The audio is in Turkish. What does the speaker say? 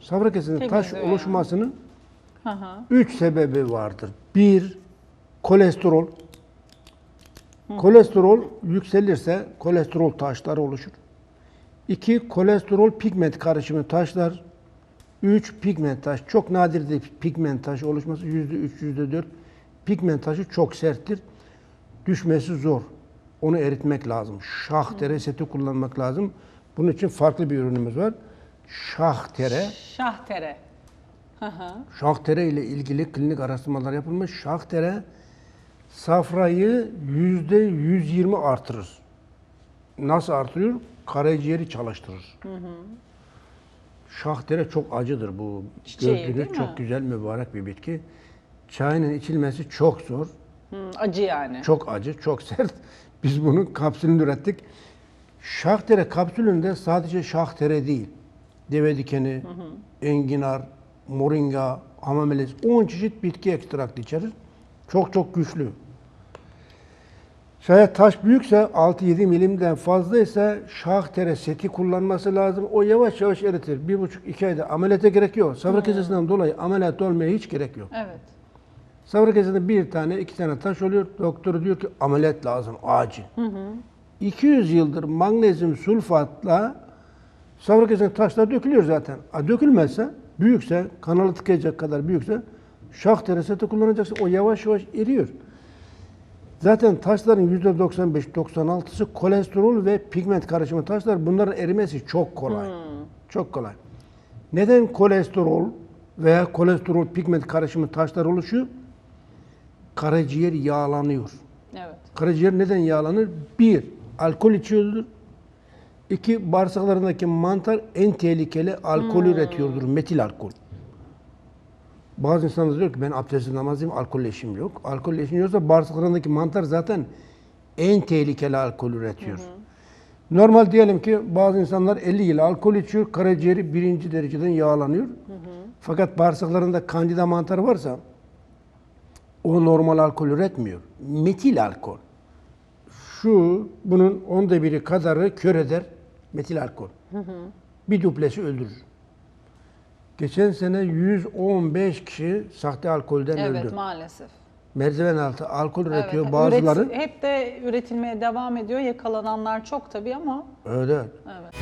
Safra kesesinde taş yani. oluşmasının Hı hı. üç sebebi vardır. Bir, kolesterol. Kolesterol yükselirse kolesterol taşları oluşur. İki, kolesterol pigment karışımı taşlar. Üç, pigment taş. Çok nadirdir pigment taşı oluşması. Yüzde üç, yüzde dört. Pigment taşı çok serttir. Düşmesi zor. Onu eritmek lazım. Şahtere seti kullanmak lazım. Bunun için farklı bir ürünümüz var. Şahtere. Şahtere. Hı hı. Şahtere ile ilgili klinik araştırmalar yapılmış. Şahtere safrayı yüzde 120 artırır. Nasıl artırıyor? Karaciğeri çalıştırır. Şahtere çok acıdır bu. Çiçeği, Gördüğünüz çok güzel mübarek bir bitki. Çayının içilmesi çok zor. Hı, acı yani. Çok acı, çok sert. Biz bunun kapsülünü ürettik. Şahtere kapsülünde sadece şahtere değil. Deve dikeni, enginar, moringa, hamamelis 10 çeşit bitki ekstraktı içerir. Çok çok güçlü. Şayet taş büyükse 6-7 milimden fazlaysa şahtere seti kullanması lazım. O yavaş yavaş eritir. Bir buçuk iki ayda ameliyata gerek yok. Safra kesesinden dolayı ameliyat olmaya hiç gerek yok. Evet. Safra kesesinde bir tane, iki tane taş oluyor. Doktor diyor ki ameliyat lazım, acil. 200 yıldır magnezyum sulfatla safra kesesinde taşlar dökülüyor zaten. A, dökülmezse, büyükse, kanalı tıkayacak kadar büyükse şah tereseti kullanacaksın. O yavaş yavaş eriyor. Zaten taşların %95-96'sı kolesterol ve pigment karışımı taşlar. Bunların erimesi çok kolay. Çok kolay. Neden kolesterol veya kolesterol pigment karışımı taşlar oluşuyor? Karaciğer yağlanıyor. Evet. Karaciğer neden yağlanır? Bir, alkol içiyordur. İki, bağırsaklarındaki mantar en tehlikeli alkol üretiyordur, metil alkol. Bazı insanlar diyor ki ben abdestsiz namazlıyım, alkolle işim yok. Alkolle işin yoksa bağırsaklarındaki mantar zaten en tehlikeli alkol üretiyor. Normal diyelim ki bazı insanlar 50 yıl alkol içiyor, karaciğeri birinci dereceden yağlanıyor. Fakat bağırsaklarında kandida mantarı varsa o normal alkol üretmiyor. Metil alkol. Şu bunun onda biri kadarı kör eder metil alkol. Bir duplesi öldürür. Geçen sene 115 kişi sahte alkolden Evet öldü. maalesef. Merdiven altı alkol üretiyor Evet, bazıları. üret- hep de üretilmeye devam ediyor. Yakalananlar çok tabii ama Öyle. evet.